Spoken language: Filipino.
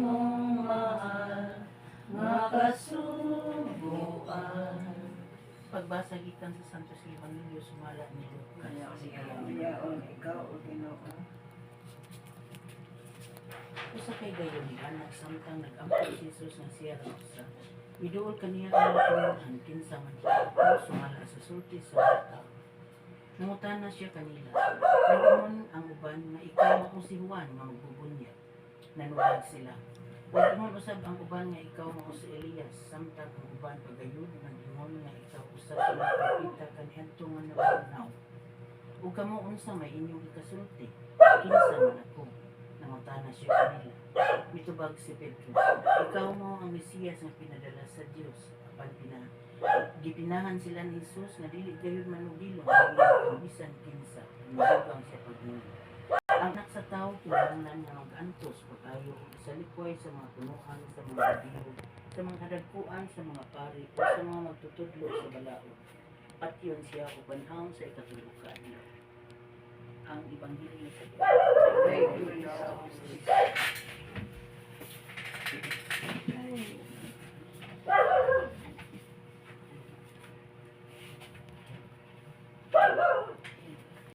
mong mahal nga kasubuan. Pagbasa gikan sa Santos Evangelio sumala ni Lucas. Kaya siya yaon ikaw o Ginoo. Usa kay gayon ni anak samtang nag-ampo si Jesus nga siya usa. Miduol kaniya ang tunuhan kinsa man ako sumala sa sulti sa mga tao. Nangutana siya kanila. Nagingon ang uban nga ikaw mao si Juan mangbubunya. Nanulag sila. Huwag ingon usab ang uban nga ikaw mao si Elias samtang ang uban pagayon nagingon nga ikaw usa sa mga propeta kaniadto nga nabanaw. Ug kamo unsa may inyong ikasulti? Kinsa man ako? Nangutana siya kanila. Mitubag si Pedro. Ikaw mo ang Mesiyas nga pinadala sa Dios. Apan pina gipinahan sila ni Jesus nga dili gayud manugilong ang bisan kinsa. Madugang siya pagmuli. Anak sa tao kinahanglan nga mag-antos pagkayo sa likway sa mga punuan sa mga bilog sa mga kadagpuan sa mga pari o sa mga magtutudlo sa balaod. At yun siya ubanhaw sa ikatulukan. Ang Diyos.